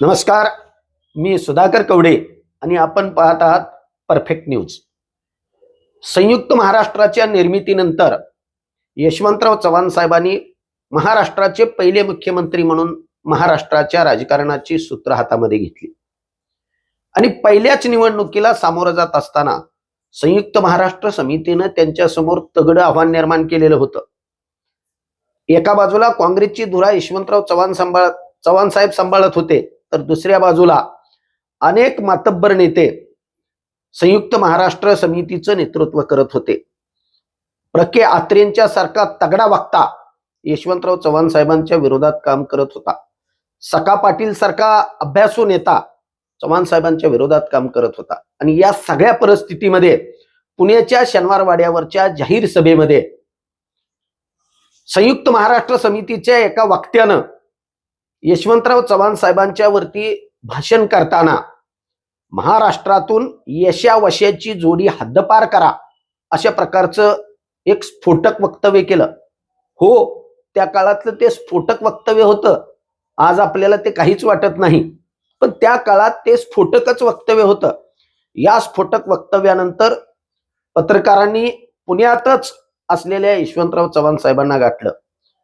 नमस्कार मी सुधाकर कवडे आणि आपण पाहत आहात परफेक्ट न्यूज संयुक्त महाराष्ट्राच्या निर्मितीनंतर यशवंतराव चव्हाण साहेबांनी महाराष्ट्राचे पहिले मुख्यमंत्री म्हणून महाराष्ट्राच्या राजकारणाची सूत्र हातामध्ये घेतली. आणि पहिल्याच निवडणुकीला सामोरं जात असताना संयुक्त महाराष्ट्र समितीनं त्यांच्यासमोर तगडं आव्हान निर्माण केलेलं होतं. एका बाजूला काँग्रेसची धुरा यशवंतराव चव्हाण सांभाळ चव्हाण साहेब सांभाळत होते. तर दुसऱ्या बाजूला अनेक मातब्बर नेते संयुक्त महाराष्ट्र समितीचं नेतृत्व करत होते. प्रके आत्रेंच्या सारखा तगडा वक्ता यशवंतराव चव्हाण साहेबांच्या विरोधात काम करत होता. सका पाटील सारखा अभ्यासू नेता चव्हाण साहेबांच्या विरोधात काम करत होता. आणि या सगळ्या परिस्थितीमध्ये पुण्याच्या शनिवारवाड्यावरच्या जाहीर सभेमध्ये संयुक्त महाराष्ट्र समितीच्या एका वक्त्यानं यशवंतराव चव्हाण साहेबांच्या वरती भाषण करताना महाराष्ट्रातून यशावशाची जोडी हद्दपार करा अशा प्रकारचं एक स्फोटक वक्तव्य केलं. हो त्या काळातलं ते स्फोटक वक्तव्य होतं. आज आपल्याला ते काहीच वाटत नाही. पण त्या काळात ते स्फोटकच वक्तव्य होतं. या स्फोटक वक्तव्यानंतर पत्रकारांनी पुण्यातच असलेल्या यशवंतराव चव्हाण साहेबांना गाठलं.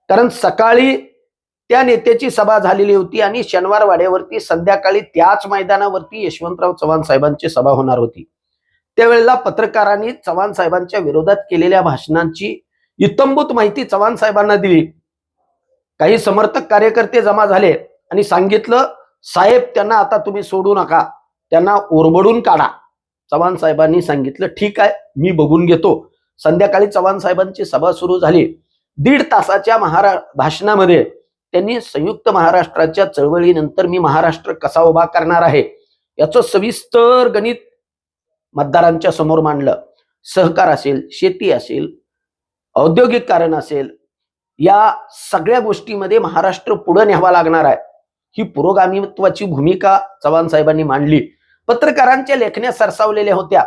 कारण सकाळी त्या नेत्याची सभा झालेली होती आणि शनिवार वाड्यावरती संध्याकाळी त्याच मैदानावरती यशवंतराव चव्हाण साहेबांची सभा होणार होती. त्यावेळेला पत्रकारांनी चव्हाण साहेबांच्या विरोधात केलेल्या भाषणांची इतंभूत माहिती चव्हाण साहेबांना दिली. काही समर्थक कार्यकर्ते जमा झाले आणि सांगितलं साहेब त्यांना आता तुम्ही सोडू नका. त्यांना ओरबडून काढा. चव्हाण साहेबांनी सांगितलं ठीक आहे मी बघून घेतो. संध्याकाळी चव्हाण साहेबांची सभा सुरू झाली. दीड तासाच्या महारा भाषणामध्ये त्यांनी संयुक्त महाराष्ट्राच्या चळवळीनंतर मी महाराष्ट्र कसा उभा करणार आहे याचं सविस्तर गणित मतदारांच्या समोर मांडलं. सहकार असेल शेती असेल औद्योगिक कारण असेल या सगळ्या गोष्टीमध्ये महाराष्ट्र पुढे न्यावा लागणार आहे. ही पुरोगामित्वाची भूमिका चव्हाण साहेबांनी मांडली. पत्रकारांच्या लेखण्या सरसावलेल्या होत्या.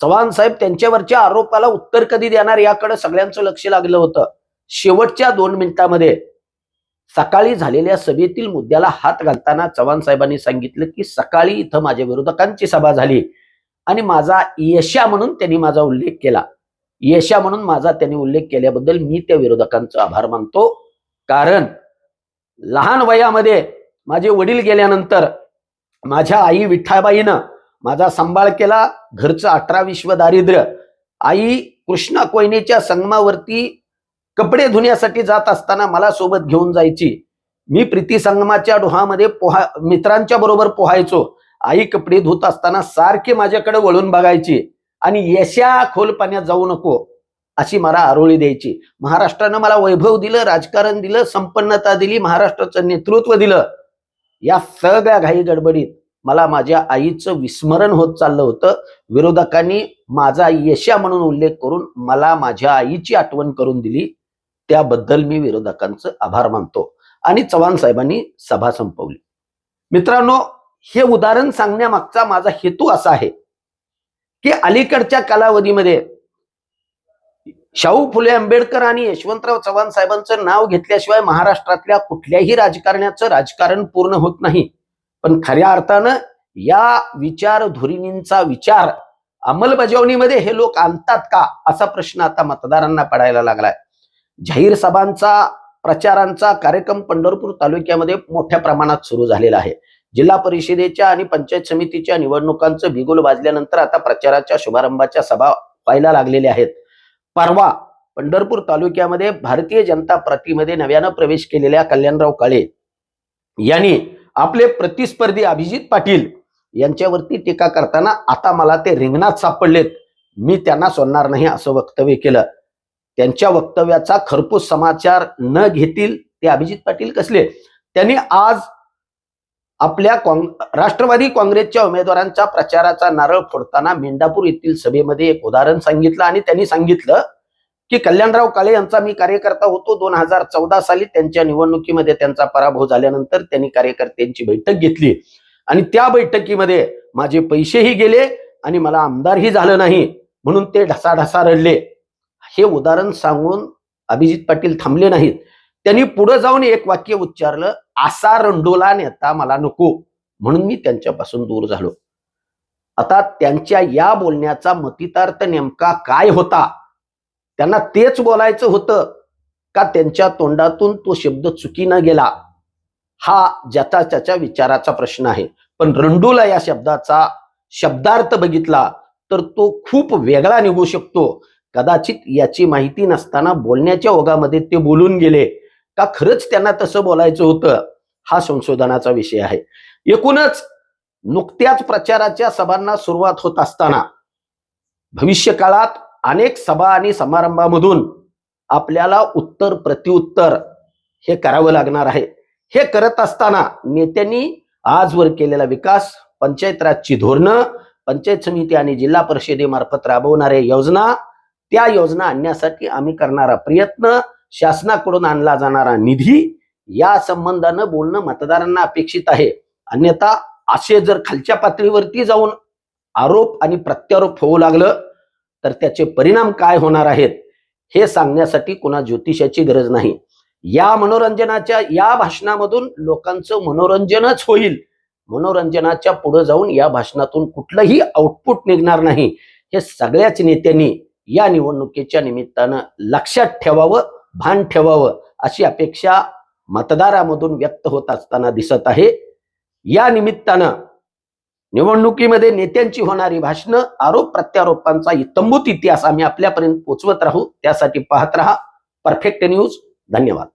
चव्हाण साहेब त्यांच्यावरच्या आरोपाला उत्तर कधी देणार याकडे सगळ्यांचं लक्ष लागलं होतं. शेवटच्या दोन मिनिटांमध्ये सकाळी झालेल्या सभेतील मुद्द्याला हात घालताना चव्हाण साहेबांनी सांगितलं की सकाळी इथं माझ्या विरोधकांची सभा झाली. आणि माझा यशा म्हणून त्यांनी माझा उल्लेख केला. यशा म्हणून माझा त्यांनी उल्लेख केल्याबद्दल मी त्या विरोधकांचा आभार मानतो. कारण लहान वयामध्ये माझे वडील गेल्यानंतर माझ्या आई विठ्ठाबाईनं माझा सांभाळ केला. घरचं अठरा विश्व दारिद्र्य. आई कृष्णा कोयनेच्या संगमावरती कपडे धुण्यासाठी जात असताना मला सोबत घेऊन जायची. मी प्रीती संगमाच्या डोहामध्ये पोहा मित्रांच्या बरोबर पोहायचो. आई कपडे धुत असताना सारखे माझ्याकडे वळून बघायची. आणि यशा खोल पाण्यात जाऊ नको अशी मला आरोळी द्यायची. महाराष्ट्रानं मला वैभव दिलं राजकारण दिलं संपन्नता दिली महाराष्ट्राचं नेतृत्व दिलं. या सगळ्या घाई गडबडीत मला माझ्या आईचं विस्मरण होत चाललं होतं. विरोधकांनी माझा यशा म्हणून उल्लेख करून मला माझ्या आईची आठवण करून दिली. त्याबद्दल मी विरोधकांचं आभार मानतो. आणि चव्हाण साहेबांनी सभा संपवली. मित्रांनो हे उदाहरण सांगण्यामागचा माझा हेतू असा आहे की अलीकडच्या कालावधीमध्ये शाहू फुले आंबेडकर आणि यशवंतराव चव्हाण साहेबांचं नाव घेतल्याशिवाय महाराष्ट्रातल्या कुठल्याही राजकारण्याचं राजकारण पूर्ण होत नाही. पण खऱ्या अर्थानं या विचारधोरिणींचा विचार अंमलबजावणीमध्ये हे लोक आणतात का असा प्रश्न आता मतदारांना पडायला लागलाय. जाहीर सभांचा प्रचारांचा कार्यक्रम पंढरपूर तालुक्यामध्ये मोठ्या प्रमाणात सुरू झालेला आहे. जिल्हा परिषदेच्या आणि पंचायत समितीच्या निवडणुकांचं बिगुल वाजल्यानंतर आता प्रचाराच्या शुभारंभाच्या सभा व्हायला लागलेल्या आहेत. परवा पंढरपूर तालुक्यामध्ये भारतीय जनता पार्टीमध्ये नव्यानं प्रवेश केलेल्या कल्याणराव काळे यांनी आपले प्रतिस्पर्धी अभिजित पाटील यांच्यावरती टीका करताना आता मला ते रिंगणात सापडलेत. मी त्यांना सोडणार नाही असं वक्तव्य केलं. त्यांच्या वक्तव्याचा खरपूस समाचार न घेतील ते अभिजित पाटील कसले? त्यांनी आज आपल्या राष्ट्रवादी काँग्रेसच्या उमेदवारांच्या प्रचाराचा नारळ फोडताना मेंढापूर येथील सभेमध्ये एक उदाहरण सांगितलं आणि त्यांनी सांगितलं की कल्याणराव काळे यांचा मी कार्यकर्ता होतो. दोन हजार चौदा साली त्यांच्या निवडणुकीमध्ये त्यांचा पराभव झाल्यानंतर त्यांनी कार्यकर्त्यांची बैठक घेतली. आणि त्या बैठकीमध्ये माझे पैसेही गेले आणि मला आमदारही झालं नाही. म्हणून ते ढसाढसा रडले. हे उदाहरण सांगून अभिजित पाटील थांबले नाहीत. त्यांनी पुढे जाऊन एक वाक्य उच्चारलं असा रंडोला नेता मला नको. म्हणून मी त्यांच्यापासून दूर झालो. आता त्यांच्या या बोलण्याचा मतितार्थ नेमका काय होता? त्यांना तेच बोलायचं होतं का त्यांच्या तोंडातून तो शब्द चुकीनं गेला? हा ज्याचा त्याच्या विचाराचा प्रश्न आहे. पण रंडोला या शब्दाचा शब्दार्थ बघितला तर तो खूप वेगळा निघू शकतो. कदाचित याची माहिती नसताना बोलण्याच्या ओघामध्ये ते बोलून गेले. का खरंच त्यांना तसं बोलायचं होतं? हा संशोधनाचा विषय आहे. एकूणच नुकत्याच प्रचाराच्या सभांना सुरुवात होत असताना भविष्यकाळात अनेक सभा आणि समारंभामधून आपल्याला उत्तर प्रत्युत्तर हे करावं लागणार आहे. हे करत असताना नेत्यांनी आजवर केलेला विकास पंचायत राजची धोरणं पंचायत समिती आणि जिल्हा परिषदेमार्फत राबवणाऱ्या योजना त्या योजना आणण्यासाठी आम्ही करणारा प्रयत्न शासनाकडून आणला जाणारा निधी या संबंधानं बोलणं मतदारांना अपेक्षित आहे. अन्यथा असे जर खालच्या पातळीवरती जाऊन आरोप आणि प्रत्यारोप होऊ लागलं तर त्याचे परिणाम काय होणार आहेत हे सांगण्यासाठी कुणा ज्योतिषाची गरज नाही. या मनोरंजनाच्या या भाषणामधून लोकांचं मनोरंजनच होईल. मनोरंजनाच्या पुढे जाऊन या भाषणातून कुठलंही आउटपुट निघणार नाही. हे सगळ्याच नेत्यांनी या निवडणुकीच्या निमित्तानं लक्षात ठेवावं भान ठेवावं अशी अपेक्षा मतदारामधून व्यक्त होत असताना दिसत आहे. या निमित्तानं निवडणुकीमध्ये नेत्यांची होणारी भाषणं आरोप प्रत्यारोपांचा इतंभूत इतिहास आम्ही आपल्यापर्यंत पोचवत राहू. त्यासाठी पाहत राहा. परफेक्ट न्यूज धन्यवाद.